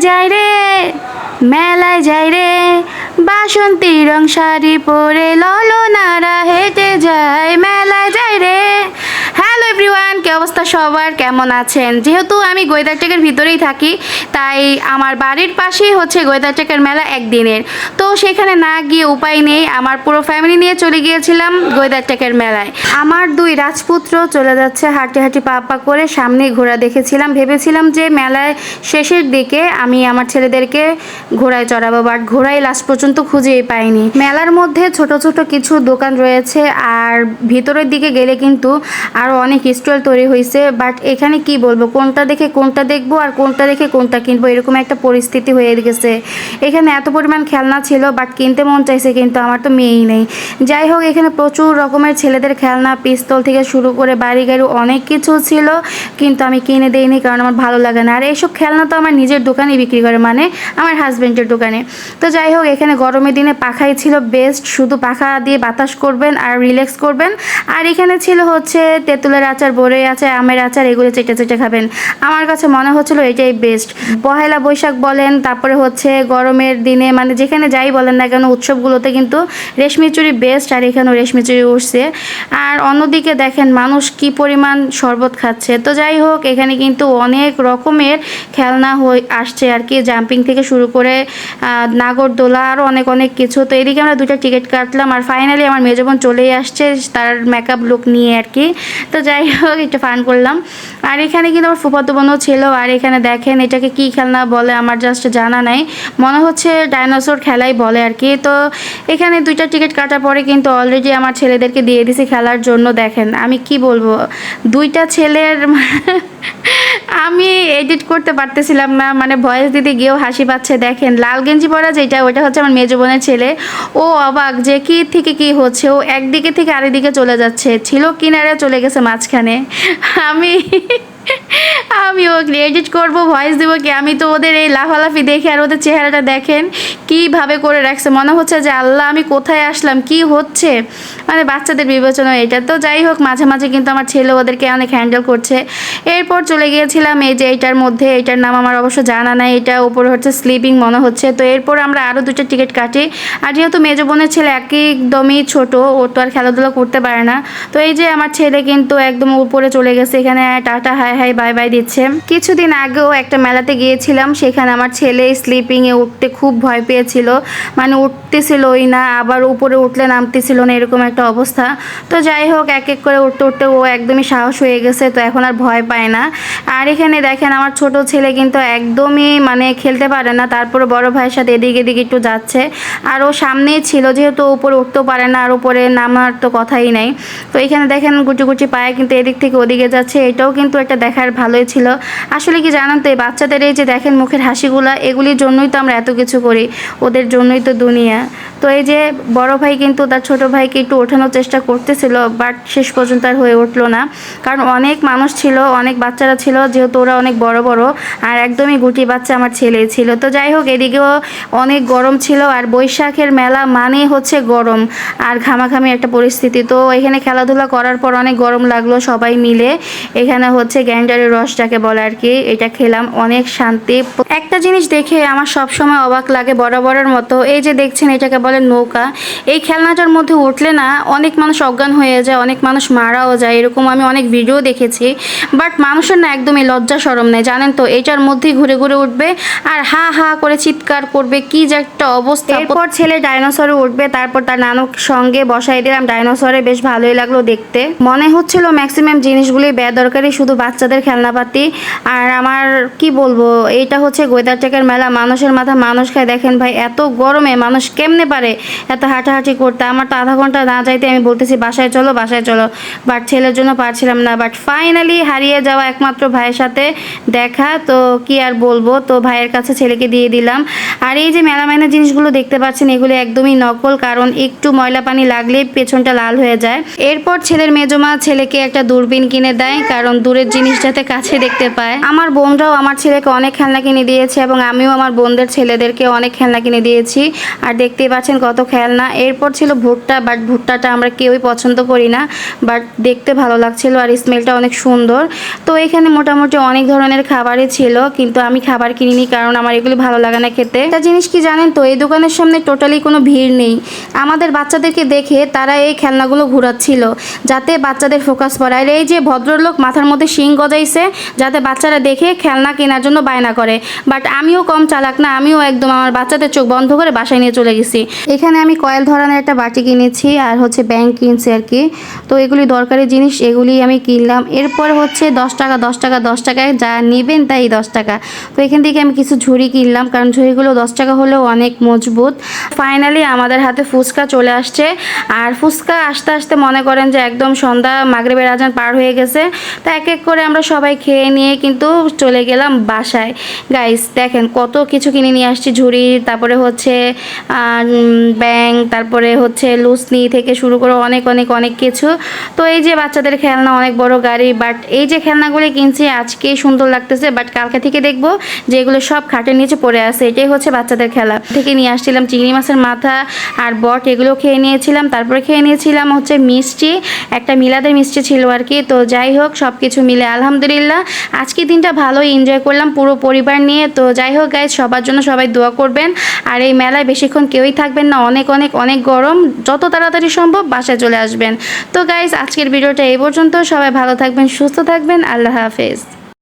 যাই রে, মেলায় যাই রে। বাসন্তী রং শাড়ি পরে ললনারা হেঁটে যায়, মেলায় যাই রে। কি অবস্থা সবার? কেমন আছেন? যেহেতু আমি গোয়েদারটেকের ভিতরেই থাকি, তাই আমার বাড়ির পাশেই হচ্ছে গোয়েদারটেকের মেলা একদিনের। তো সেখানে না গিয়ে উপায় নেই, আমার পুরো ফ্যামিলি নিয়ে চলে গিয়েছিলাম গোয়েদারটেকের মেলায়। আমার দুই রাজপুত্র চলে যাচ্ছে হাঁটি হাঁটি পা পা করে সামনে ঘোড়া দেখেছিলাম, ভেবেছিলাম যে মেলায় শেষের দিকে আমি আমার ছেলেদেরকে ঘোড়ায় চড়াবো, বাট ঘোড়ায় লাস্ট পর্যন্ত খুঁজেই পাইনি। মেলার মধ্যে ছোট ছোট কিছু দোকান রয়েছে, আর ভিতরের দিকে গেলে কিন্তু আরও অনেক স্টল তৈরি হয়েছে বাট এখানে কি বলব? কোনটা দেখে কোনটা দেখব আর কোনটা দেখে কোনটা কিনবো? এরকম একটা পরিস্থিতি হয়ে গেছে। এখানে এত পরিমাণ খেলনা ছিল বাট কিনতে মন চাইছে কিন্তু আমার তো মেয়েই নেই। যাই হোক, এখানে প্রচুর রকমের ছেলেদের খেলনা, পিস্তল থেকে শুরু করে বাড়ি গাড়ি অনেক কিছু ছিল, কিন্তু আমি কিনে দেইনি কারণ আমার ভালো লাগে না। আর এইসব খেলনা তো আমার নিজের দোকানেই বিক্রি করে মানে আমার হাজব্যান্ডের দোকানে। তো যাই হোক, এখানে গরমের দিনে পাখাই ছিল বেস্ট শুধু পাখা দিয়ে বাতাস করবেন আর রিল্যাক্স করবেন। আর এখানে ছিল হচ্ছে তেঁতুলের আচার বড়ই আচার আমের আচার, এগুলো চেটে চেটে খাবেন। আমার কাছে মনে হচ্ছিল এটাই বেস্ট পহেলা বৈশাখ বলেন, তারপরে হচ্ছে গরমের দিনে মানে যেখানে যাই বলেন না কেন, উৎসবগুলোতে কিন্তু রেশমি চুরি বেস্ট আর এখানেও রেশমি চুরি উঠছে। আর অন্যদিকে দেখেন, মানুষ কি পরিমাণ শরবত খাচ্ছে। তো যাই হোক, এখানে কিন্তু অনেক রকমের খেলনা হয়ে আসছে আর কি জাম্পিং থেকে শুরু করে নাগরদোলা আরও অনেক অনেক কিছু। তো এদিকে আমরা দুটো টিকিট কাটলাম, আর ফাইনালি আমার মেজো বোন চলেই আসছে, তার মেকআপ লুক নিয়ে আর কি। তো যাই হোক একটু ফান করলাম। আর এখানে কিন্তু আমার ফুফাতো বোনও ছিল। আর এখানে দেখেন, এটাকে কি খেলনা বলে আমার জাস্ট জানা নাই। মনে হচ্ছে ডাইনোসর খেলাই বলে আর কি। তো এখানে দুইটা টিকিট কাটার পরে কিন্তু অলরেডি আমার ছেলেদেরকে দিয়ে দিছি খেলার জন্য। দেখেন, আমি কি বলব? দুইটা ছেলের আমি এডিট করতে পারতেছিলাম না। মানে ভয়েস দিতে গিয়েও হাসি পাচ্ছে। দেখেন, লাল গেঞ্জি পরা যেটা, ওটা হচ্ছে আমার মেজো বোনের ছেলে। ও অবাক যে কি থেকে কি হচ্ছে। ও একদিকে থেকে আরেকদিকে চলে যাচ্ছে। ছিল কিনারে চলে গেছে মাঝখানে। আমি আমি ওকে এডিট করব ভয়েস দেবো কি? আমি তো ওদের এই লাফালাফি দেখে আর ওদের চেহারাটা দেখেন কীভাবে করে রাখছে। মনে হচ্ছে যে আল্লাহ, আমি কোথায় আসলাম? কি হচ্ছে? মানে বাচ্চাদের বিবেচনা এটা। তো যাই হোক, মাঝে মাঝে কিন্তু আমার ছেলে ওদেরকে অনেক হ্যান্ডেল করছে। এরপর চলে গিয়েছিলাম এই যে এইটার মধ্যে এটার নাম আমার অবশ্য জানা নাই, এটা উপরে হচ্ছে স্লিপিং মনে হচ্ছে। তো এরপর আমরা আরও দুটো টিকিট কাটি, আর যেহেতু মেজো বোনের ছেলে একদমই ছোট, ও তো আর খেলাধুলা করতে পারে না। তো এই যে আমার ছেলে কিন্তু একদম উপরে চলে গেছে, এখানে tata, hi hi bye bye দিচ্ছে। কিছুদিন আগেও একটা মেলাতে গিয়েছিলাম, সেখানে আমার ছেলে স্লিপিংয়ে উঠতে খুব ভয় পেয়েছিল। মানে উঠতেছিলই না, আবার উপরে উঠলে নামতেছিল না, এরকম একটা অবস্থা। তো যাই হোক, এক এক করে উঠতে উঠতে ও একদমই সাহস হয়ে গেছে, তো এখন আর ভয় পায় না। আর এখানে দেখেন আমার ছোট ছেলে কিন্তু একদমই মানে খেলতে পারে না, তারপরে বড় ভাইয়ের সাথে এদিকে এদিকে একটু যাচ্ছে। আর ও সামনেই ছিল, যেহেতু উপরে উঠতেও পারে না, আর উপরে নামার তো কথাই নাই। তো এখানে দেখেন গুচি গুচি পায়ে কিন্তু এদিক থেকে ওদিকে যাচ্ছে, এটাও কিন্তু একটা দেখার ভালোই ছিল। আসলে কি জানান তো, এই বাচ্চাদের এই যে দেখেন মুখের হাসিগুলা, এগুলির জন্যই তো আমরা এত কিছু করি, ওদের জন্যই তো দুনিয়া। তো এই যে বড় ভাই কিন্তু তার ছোট ভাইকে একটু ওঠানোর চেষ্টা করতেছিল, বাট শেষ পর্যন্ত আর হয়ে উঠল না। কারণ অনেক মানুষ ছিল অনেক বাচ্চারা ছিল, যেহেতু ওরা অনেক বড় বড়, আর একদমই গুটি বাচ্চা আমার ছেলে ছিল। তো যাই হোক, এদিকেও অনেক গরম ছিল, আর বৈশাখের মেলা মানে হচ্ছে গরম আর ঘামাঘামি একটা পরিস্থিতি। তো এখানে খেলাধুলা করার পর অনেক গরম লাগল সবাই মিলে। এখানে হচ্ছে গ্যান্ডারের রসটাকে বলে আর কি, এটা খেলাম, অনেক শান্তি। একটা জিনিস দেখে আমার সব সময় অবাক লাগে বরাবরের মতো, এই যে দেখছেন এটাকে বলে নৌকা। এই খেলনাটার মধ্যে উঠলে না অনেক মানুষ অজ্ঞান হয়ে যায়, অনেক মানুষ মারাও যায়, এরকম আমি অনেক ভিডিও দেখেছি। বাট মানুষের না একদমই লজ্জা সরম নেই, জানেন তো? এটার মধ্যেই ঘুরে ঘুরে উঠবে আর হা হা করে চিৎকার করবে, কি যে একটা অবস্থা। এরপর ছেলে ডাইনোসরে উঠবে, তারপর তার নানুর সঙ্গে বসাই দিলাম। ডাইনোসরে বেশ ভালোই লাগল দেখতে। মনে হচ্ছিল ম্যাক্সিমাম জিনিসগুলি বেদরকারি, শুধু বাচ্চাদের খেলনাপাতি। আর আমার, কি বলব, এইটা হচ্ছে গোয়েদারটেকের মেলা। মানুষের মাথা মানুষ খায়। দেখেন ভাই, এত গরমে মানুষ কেমনে পারে এত হাঁটাহাঁটি করতে? আমার তো আধা ঘণ্টা না যাইতে আমি বলতেছি, বাসায় চলো বাসায় চলো। বাট ছেলের জন্য পারছিলাম না। বাট ফাইনালি হারিয়ে যাওয়া একমাত্র ভাইয়ের সাথে দেখা। তো কি আর বলব? তো ভাইয়ের কাছে ছেলেকে দিয়ে দিলাম। আর এই যে মেলামাইনা জিনিসগুলো দেখতে পাচ্ছেন, এগুলো একদমই নকল, কারণ একটু ময়লা পানি লাগলেই পেছনটা লাল হয়ে যায়। এরপর ছেলের মেজমা ছেলেকে একটা দূরবীন কিনে দেয়, কারণ দূরের জিনিস যাতে কাছে দেখতে পায়। আমার বোনরাও আমার ছেলেকে অনেক খেলনা কিনে দিয়েছে এবং আমিও আমার বোনদের ছেলেদেরকে অনেক খেলনা কিনে দিয়েছি। আর দেখতেই পাচ্ছেন কত খেলনা। এরপর ছিল ভুট্টা, বাট ভুট্টাটা আমরা কেউই পছন্দ করি না, বাট দেখতে ভালো লাগছিল আর স্মেলটা অনেক সুন্দর। তো এখানে মোটামুটি অনেক ধরনের খাবারই ছিল, কিন্তু আমি খাবার কিনিনি কারণ আমার এগুলি ভালো লাগে না খেতে। একটা জিনিস কি জানেন তো, এই দোকানের সামনে টোটালি কোনো ভিড় নেই। আমাদের বাচ্চাদেরকে দেখে তারা এই খেলনাগুলো ঘোরাচ্ছিল, যাতে বাচ্চাদের ফোকাস পড়ে। আর এই যে ভদ্রলোক মাথার মধ্যে শিং গজাইছে, যাতে বাচ্চারা দেখে খেলনা কেনার জন্য বায়না করে। বাট আমিও কম চালাক না, আমিও একদম আমার বাচ্চাদের চোখ বন্ধ করে বাসায় নিয়ে চলে গেছি। এখানে আমি কয়েল ধরনের একটা বাটি কিনেছি, আর হচ্ছে ব্যাংক কিনছি আর কি। তো এগুলি দরকারি জিনিস এগুলি আমি কিনলাম। এরপর হচ্ছে দশ টাকা দশ টাকা, দশ টাকায় যা নেবেন তাই দশ টাকা। তো এখান থেকে আমি কিছু ঝুড়ি কিনলাম, কারণ ঝুড়িগুলো দশ টাকা হলেও অনেক মজবুত। ফাইনালি আমাদের হাতে ফুচকা চলে আসছে। আর ফুচকা আসতে আসতে মনে করেন যে একদম সন্ধ্যা মাগরেবের আজান পার হয়ে গেছে। তো এক এক করে আমরা সবাই খেয়ে নিয়ে কিন্তু চলে গেলাম বাসায়। গাইস দেখেন কত কিছু কিনে নিয়ে আসছি, ঝুড়ি, তারপরে হচ্ছে ব্যাং তারপরে হচ্ছে লুসনি থেকে শুরু করে অনেক অনেক অনেক কিছু। তো এই যে বাচ্চাদের খেলনা অনেক বড় গাড়ি বাট এই যে খেলনাগুলি কিনছি আজকেই সুন্দর লাগতেছে বাট কালকে থেকে দেখব যে এগুলো সব খাটের নিচে পড়ে আছে। এটাই হচ্ছে বাচ্চাদের খেলা। থেকে নিয়ে আসছিলাম চিংড়ি মাছের মাথা আর বট, এগুলো খেয়ে নিয়েছিলাম। তারপরে খেয়ে নিয়েছিলাম হচ্ছে মিষ্টি, একটা মিলাদের মিষ্টি ছিল আর কি। তো যাই হোক সব কিছু মিলে আলহামদুলিল্লাহ। আজকে দিনটা ভালোই এনজয় করলাম পুরো পরিবার নিয়ে। তো যাই হোক গাইজ সবার জন্য সবাই দোয়া করবেন। আর এই মেলায় বেশিক্ষণ কেউই থাকবেন না। অনেক অনেক অনেক গরম। যত তাড়াতাড়ি সম্ভব বাসায় চলে আসবেন। তো গাইজ আজকের ভিডিওটা এই পর্যন্ত। সবাই ভালো থাকবেন, সুস্থ থাকবেন আল্লাহ হাফেজ